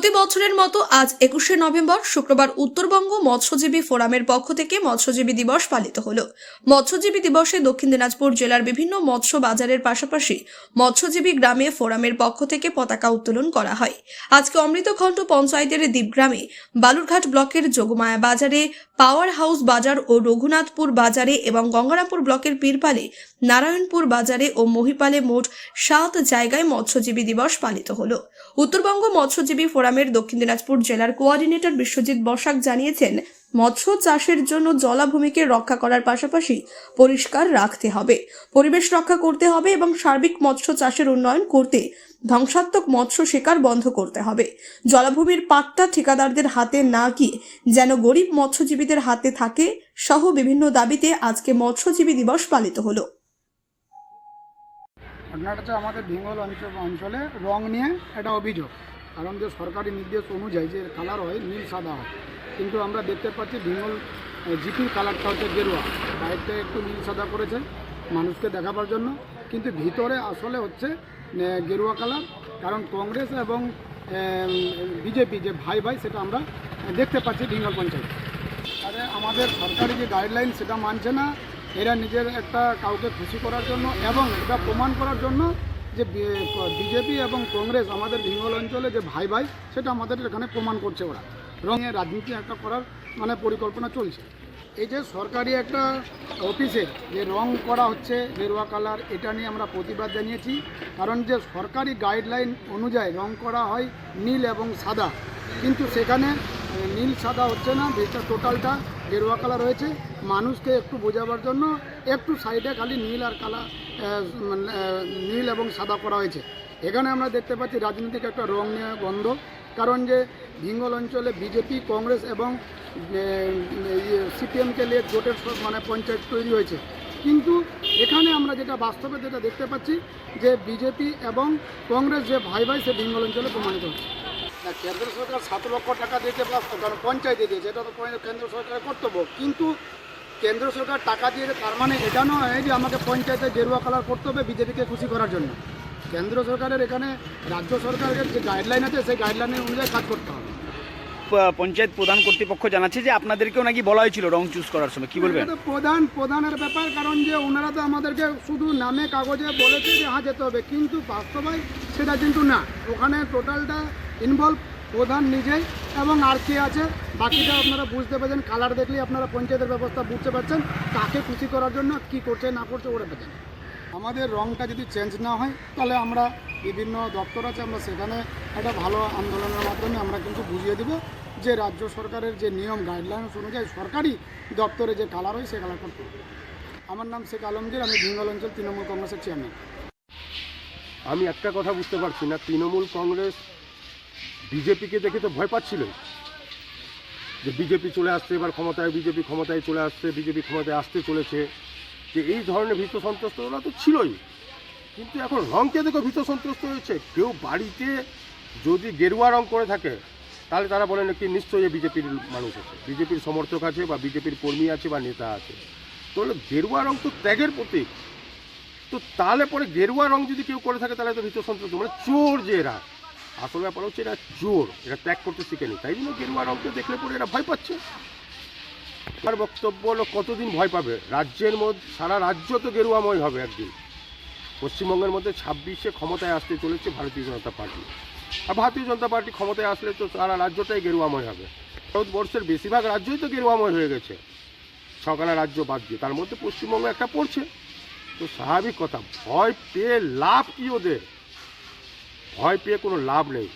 প্রতি বছরের মতো আজ একুশে নভেম্বর, শুক্রবার উত্তরবঙ্গ মৎস্যজীবী ফোরামের পক্ষ থেকে মৎস্যজীবী দিবস পালিত হলো। মৎস্যজীবী দিবসে দক্ষিণ দিনাজপুর জেলার বিভিন্ন মৎস্য বাজারের পাশাপাশি মৎস্যজীবী গ্রামে ফোরামের পক্ষ থেকে পতাকা উত্তোলন করা হয়। আজকে অমৃতখণ্ড পঞ্চায়েতের দ্বীপগ্রামে বালুরঘাট ব্লকের যোগমায়া বাজারে, পাওয়ার হাউস বাজার ও রঘুনাথপুর বাজারে এবং গঙ্গারামপুর ব্লকের পীরপালে, নারায়ণপুর বাজারে ও মহিপালে মোট সাত জায়গায় মৎস্যজীবী দিবস পালিত হলো। উত্তরবঙ্গ মৎস্যজীবী ফোরামের দক্ষিণ দিনাজপুর জেলার কোঅর্ডিনেটর বিশ্বজিৎ বসাক জানিয়েছেন, মৎস্য চাষের জন্য জলাভূমিকে রক্ষা করার পাশাপাশি পরিষ্কার রাখতে হবে। পরিবেশ রক্ষা করতে হবে এবং সার্বিক মৎস্য চাষের উন্নয়ন করতে ধ্বংসাত্মক মৎস্য শিকার বন্ধ করতে হবে। জলাভূমির পাট্টা ঠিকাদারদের হাতে না গিয়ে যেন গরিব মৎস্যজীবীদের হাতে থাকে সহ বিভিন্ন দাবিতে আজকে মৎস্যজীবী দিবস পালিত হলো। ঘটনাটা হচ্ছে আমাদের বেঙ্গল অঞ্চলে রং নিয়ে একটা অভিযোগ। কারণ যে সরকারি নির্দেশ অনুযায়ী যে কালার হয়, নীল, সাদা হয়। কিন্তু আমরা দেখতে পাচ্ছি বেঙ্গল জিপির কালারটা হচ্ছে গেরুয়া। বাইরটা একটু নীল, সাদা করেছে মানুষকে দেখাবার জন্য। কিন্তু ভিতরে আসলে হচ্ছে গেরুয়া কালার কারণ কংগ্রেস এবং বিজেপি যে ভাই ভাই, সেটা আমরা দেখতে পাচ্ছি বেঙ্গল পঞ্চায়েত। আরে, আমাদের সরকারি যে গাইডলাইন সেটা মানছে না। এরা নিজের একটা কাউকে খুশি করার জন্য এবং এটা প্রমাণ করার জন্য যে বিজেপি এবং কংগ্রেস আমাদের বেঙ্গল অঞ্চলে যে ভাই ভাই সেটা আমাদের এখানে প্রমাণ করছে ওরা। রঙে রাজনীতি একটা করার মানে পরিকল্পনা চলছে। এই যে সরকারি একটা অফিসে যে রং করা হচ্ছে গেরুয়া কালার এটা নিয়ে আমরা প্রতিবাদ জানিয়েছি। কারণ যে সরকারি গাইডলাইন অনুযায়ী রং করা হয় নীল এবং সাদা। কিন্তু সেখানে নীল সাদা হচ্ছে না বেশটা টোটালটা গেরুয়া কালার হয়েছে। মানুষকে একটু বোঝাবার জন্য একটু সাইডে খালি নীল আর কালা এ, এ, নীল এবং সাদা করা হয়েছে। এখানে আমরা দেখতে পাচ্ছি রাজনৈতিক একটা রং নিয়ে বন্ধ কারণ যে বেঙ্গল অঞ্চলে বিজেপি, কংগ্রেস এবং সিপিএমকে নিয়ে জোটের মানে পঞ্চায়েত তৈরি হয়েছে। কিন্তু এখানে আমরা যেটা বাস্তবে যেটা দেখতে পাচ্ছি যে বিজেপি এবং কংগ্রেস যে ভাই ভাই সে বেঙ্গল অঞ্চলে প্রমাণিত হচ্ছে। না, কেন্দ্র সরকার সাত লক্ষ টাকা দিয়েছে, প্লাস কারণ পঞ্চায়েতে দিয়েছে, এটা তো কেন্দ্র সরকারের কর্তব্য। কিন্তু কেন্দ্র সরকার টাকা দিয়েছে তার মানে এটা নয় যে আমাকে পঞ্চায়েতে গেরুয়া কালার করতে হবে বিজেপিকে খুশি করার জন্য। কেন্দ্র সরকারের এখানে রাজ্য সরকারের যে গাইডলাইন আছে সেই গাইডলাইনের অনুযায়ী কাজ করতে হবে। পঞ্চায়েত প্রধান কর্তৃপক্ষ জানাচ্ছে যে আপনাদেরকেও নাকি বলা হয়েছিল রং চুজ করার সময় কি বলবেন? প্রধান প্রধানের ব্যাপার কারণ যে ওনারা তো আমাদেরকে শুধু নামে কাগজে বলেছে যে হ্যাঁ যেতে হবে কিন্তু বাস্তবায় সেটা কিন্তু না। ওখানে টোটালটা ইনভলভ প্রধান নিজেই এবং আর কে আছে, বাকিটা আপনারা বুঝতে পারছেন কালার দেখলেই আপনারা পঞ্চায়েতের ব্যবস্থা বুঝতে পারছেন, কাকে খুশি করার জন্য, কি করছে, না করছে, ওরা দেখেন আমাদের রংটা যদি চেঞ্জ না হয়, তাহলে আমরা বিভিন্ন দপ্তর আছে, আমরা সেখানে একটা ভালো আন্দোলনের মাধ্যমে আমরা কিন্তু বুঝিয়ে দেব যে রাজ্য সরকারের যে নিয়ম গাইডলাইন্স অনুযায়ী সরকারি দপ্তরে যে কালার হয়, সে কালার করতে আমার নাম শেখ আলমগীর, আমি বেঙ্গল অঞ্চল তৃণমূল কংগ্রেসের চেয়ারম্যান আমি একটা কথা বুঝতে পারছি না, তৃণমূল কংগ্রেস বিজেপিকে দেখে তো ভয় পাচ্ছিল যে বিজেপি চলে আসছে, এবার ক্ষমতায়, বিজেপি ক্ষমতায় চলে আসছে, বিজেপি ক্ষমতায় আসতে চলেছে। যে এই ধরনের ভীত সন্ত্রস্ত ওরা তো ছিলই। কিন্তু এখন রঙকে দেখো ভীত সন্ত্রস্ত হয়েছে। কেউ বাড়িতে যদি গেরুয়া রং করে থাকে, তাহলে তারা বলেন কি নিশ্চয়ই বিজেপির মানুষ আছে। বিজেপির সমর্থক আছে বা বিজেপির কর্মী আছে বা নেতা আছে। তাহলে গেরুয়া রং তো ত্যাগের প্রতীক। তো তাহলে পরে গেরুয়া রং যদি কেউ করে থাকে, তাহলে তো ভীত সন্ত্রস্ত। মানে চোর যে এরা। আসল ব্যাপার হচ্ছে এরা চোর, এরা ত্যাগ করতে শিখেনি। তাই জন্য গেরুয়া রংকে দেখলে পরে এরা ভয় পাচ্ছে। আমার বক্তব্য হলো, কতদিন ভয় পাবে? রাজ্যের মধ্যে সারা রাজ্য তো গেরুয়াময় হবে একদিন। পশ্চিমবঙ্গের মধ্যে ছাব্বিশে ক্ষমতায় আসতে চলেছে ভারতীয় জনতা পার্টি। আর ভারতীয় জনতা পার্টি ক্ষমতায় আসলে তো সারা রাজ্যটাই গেরুয়াময় হবে। ভারতবর্ষের বেশিরভাগ রাজ্যই তো গেরুয়াময় হয়ে গেছে। ছখানা রাজ্য বাদ দিয়ে, তার মধ্যে পশ্চিমবঙ্গ একটা পড়ছে। তো স্বাভাবিক কথা, ভয় পেয়ে লাভ কি ওদের? ভয় পেয়ে কোনো লাভ নেই।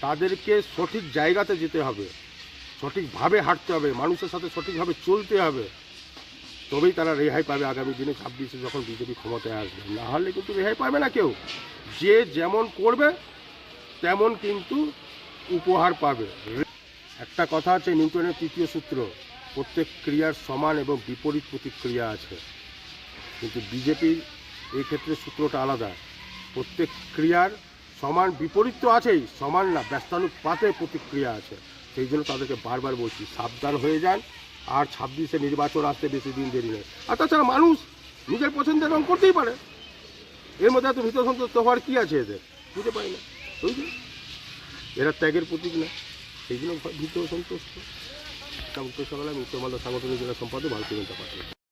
তাদেরকে সঠিক জায়গাতে যেতে হবে। সঠিকভাবে হাঁটতে হবে। মানুষের সাথে সঠিকভাবে চলতে হবে। তবেই তারা রেহাই পাবে আগামী দিনে ছাব্বিশে যখন বিজেপি ক্ষমতায় আসবে। না হলে কিন্তু রেহাই পাবে না কেউ। যে যেমন করবে, তেমন কিন্তু উপহার পাবে। একটা কথা আছে নিউটনের তৃতীয় সূত্র। প্রত্যেক ক্রিয়ার সমান এবং বিপরীত প্রতিক্রিয়া আছে। কিন্তু বিজেপির এই ক্ষেত্রে সূত্রটা আলাদা। প্রত্যেক ক্রিয়ার সমান বিপরীত তো আছেই, সমান না, ব্যস্তানুপাতে প্রতিক্রিয়া আছে। সেই জন্য তাদেরকে বারবার বলছি, সাবধান হয়ে যান, আর ছাব্বিশে নির্বাচন আসতে বেশি দিন দেরি নেই। আর তাছাড়া মানুষ নিজের পছন্দের রং করতেই পারে। এর মধ্যে এত ভীত সন্তুষ্ট হওয়ার কী আছে এদের? বুঝতে পারি না। বুঝলি? এরা ত্যাগের প্রতীক না। সেই জন্য ভীত সন্তুষ্ট। সকালে আমি উত্তর মালদা সাংগঠনিক জেলা সম্পাদক ভারতীয় জনতা পার্টি